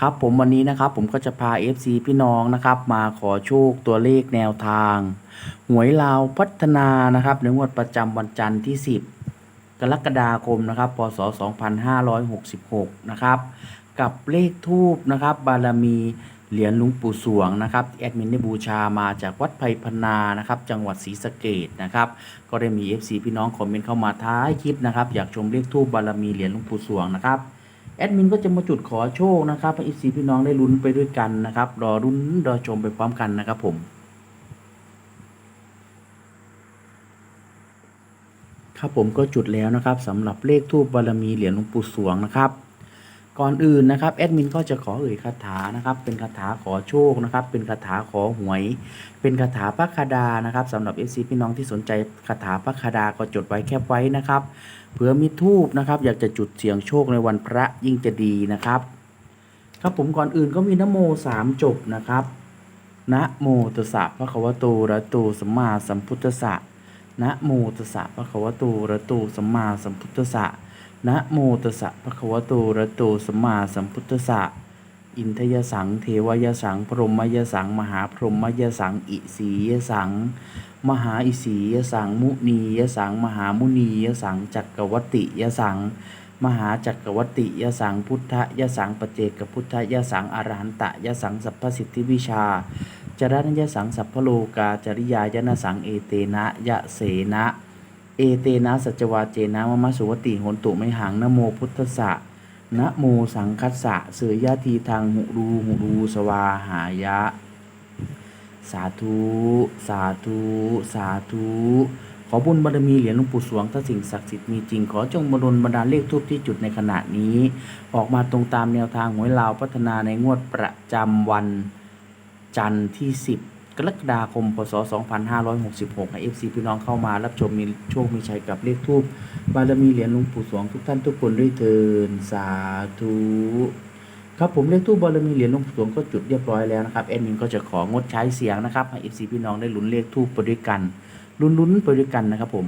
ครับผมวันนี้นะครับผมก็จะพา FC พี่น้องนะครับมาขอโชคตัวเลขแนวทาง หวยลาวพัฒนานะครับในงวดประจำวันจันทร์ที่ 10 กรกฎาคมนะครับพศ 2566 นะครับกับเลขทูบนะครับบารมีเหรียญหลุงปู่สวงนะครับแอดมินได้บูชามาจากวัดไพพนานะครับจังหวัดศรีสะเกดนะครับก็ได้มี FC พี่น้องคอมเมนต์เข้ามาท้ายคลิปนะครับอยากชมเลขทูบบารมีเหรียญหลุงปู่สวงนะครับ แอดมินก็จะมาจุดขอโชคนะครับให้ FC พี่น้องได้ลุ้นไปด้วยกันนะครับรอรุ้นรอชมไปพร้อมกันนะครับผม ครับผมก็จุดแล้วนะครับสำหรับเลขทูบบารมีเหรียญหลวงปู่สวงนะครับ ก่อนอื่นนะครับแอดมินก็จะขอเอ่ยคาถานะครับเป็นคาถาขอโชคนะครับเป็นคาถาขอหวย เป็นคาถาพระคดานะครับสำหรับเอซีพี่น้องที่สนใจคาถาพระคดาก็จดไว้แคปไว้นะครับเผื่อมีทูบนะครับอยากจะจุดเสียงโชคในวันพระยิ่งจะดีนะครับ ครับผมก่อนอื่นก็มีนโมสามจบนะครับนะโมตัสสะพระคะวตอะระโตสัมมาสัมพุทธัสสะนะโมตัสสะภะคะวตอะระโตสัมมาสัมพุทธัสสะ นะโมตัสสะภะคะวะโตระโตสัมมาสัมพุทธัสสะอินทยสัง เทวยสัง พรหมยสัง มหาพรหมยสัง อิสียสัง มหาอิสียสัง มุนียสัง มหามุนียสัง จักรวติยสัง มหาจักรวติยสัง พุทธยสังปเจกพุทธยสัง อรหันตยสัง สัพพสิทธิวิชา จรณยสัง สัพพโลกา จริยายนสัง เอเตนะยะเสนะ เอเตนะสัจวาเจนะมะมะสุวติโหนตุไม่หังนโมพุทธสะนะโมสังคัสสะเสยยะทีทางหุรูหุรูสวาหายะ สาธุ สาธุ สาธุ ขอบุญบารมีเหรียญหลวงปู่สวงถ้าสิ่งศักดิ์สิทธิ์มีจริง ขอจงบรนบรรดาเลขทูปที่จุดในขณะนี้ ออกมาตรงตามแนวทางหวยลาวพัฒนาในงวดประจำวันจันทร์ที่ 10 กรกฎาคม พศ 2566 ให้ FC พี่น้องเข้ามารับชมมีโชค มีชัยกับเลขทูบบารมีเหรียญหลวงปู่สวงทุกท่านทุกคนด้วยเทินสาธุครับผมเลขทูบบารมีเหรียญหลวงปู่สวงก็จุดเรียบร้อยแล้วนะครับแอดมินก็จะของดใช้เสียงนะครับให้ FC พี่น้องได้ลุ้นเลขทูบไปด้วยกันลุ้นๆไปด้วยกันนะครับผม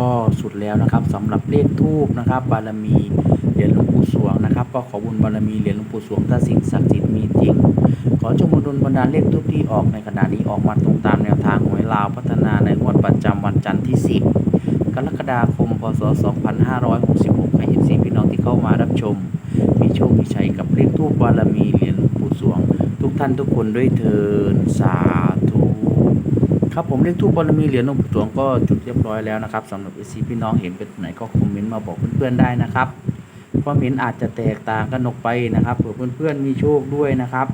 ก็สุดแล้วนะครับสำหรับเลขทูบนะครับบารมีเหรียญหลวงปู่สวงนะครับ ก็ขอบุญบารมีเหรียญหลวงปู่สวงถ้าสิ่งศักดิ์สิทธิ์มีจริง ขอจงบุญดลบันดาลเลขทูบที่ออกในขณะนี้ออกมาตรงตามแนวทางหวยลาวพัฒนาในงวดประจำวันจันทร์ที่ 10 กรกฎาคม พศ 2566ให้เอฟซีพี่น้องที่เข้ามารับชม มีโชคมีชัยกับเลขทูบบารมีเหรียญหลวงปู่สวง ทุกท่านทุกคนด้วยเทินสาธ ครับผมเลขทูบบารมีเหรียญหลวงปู่สวงก็จุดเรียบร้อยแล้วนะครับสำหรับเอซีพี่น้องเห็นเป็นไหนก็คอมเมนต์มาบอกเพื่อนๆได้นะครับความเห็นอาจจะแตกต่างกันออกไปนะครับเผื่อเพื่อนๆมีโชคด้วยนะครับ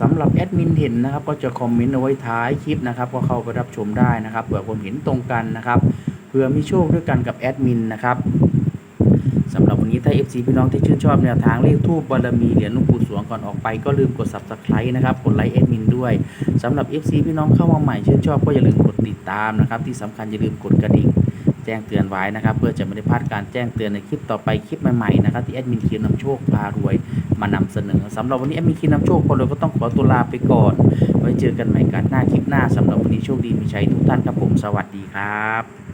สำหรับแอดมินเห็นนะครับ ก็จะคอมเมนต์เอาไว้ท้ายคลิปนะครับก็เข้าไปรับชมได้นะครับเผื่อความเห็นตรงกันนะครับเผื่อมีโชคด้วยกันกับแอดมินนะครับ นี้ถ้า FC พี่น้องที่ชื่นชอบแนวทางเลขทูบบารมีเหรียญหลวงปู่สวงก่อนออกไปก็ลืมกด subscribe นะครับกดไลค์แอดมินด้วยสำหรับ FC พี่น้องเข้ามาใหม่ชื่นชอบก็อย่าลืมกดติดตามนะครับที่สำคัญอย่าลืมกดกระดิ่งแจ้งเตือนไว้นะครับ เพื่อจะไม่ได้พลาดการแจ้งเตือนในคลิปต่อไปคลิปใหม่ๆนะครับที่แอดมินเคียนนำโชคพารวยมานำเสนอสำหรับวันนี้แอดมินเคียนนำโชคพอเลยก็ต้องขอตัวลาไปก่อน ไว้เจอกันใหม่กันหน้าคลิปหน้าสำหรับวันนี้โชคดีมีชัยทุกท่านครับผมสวัสดีครับ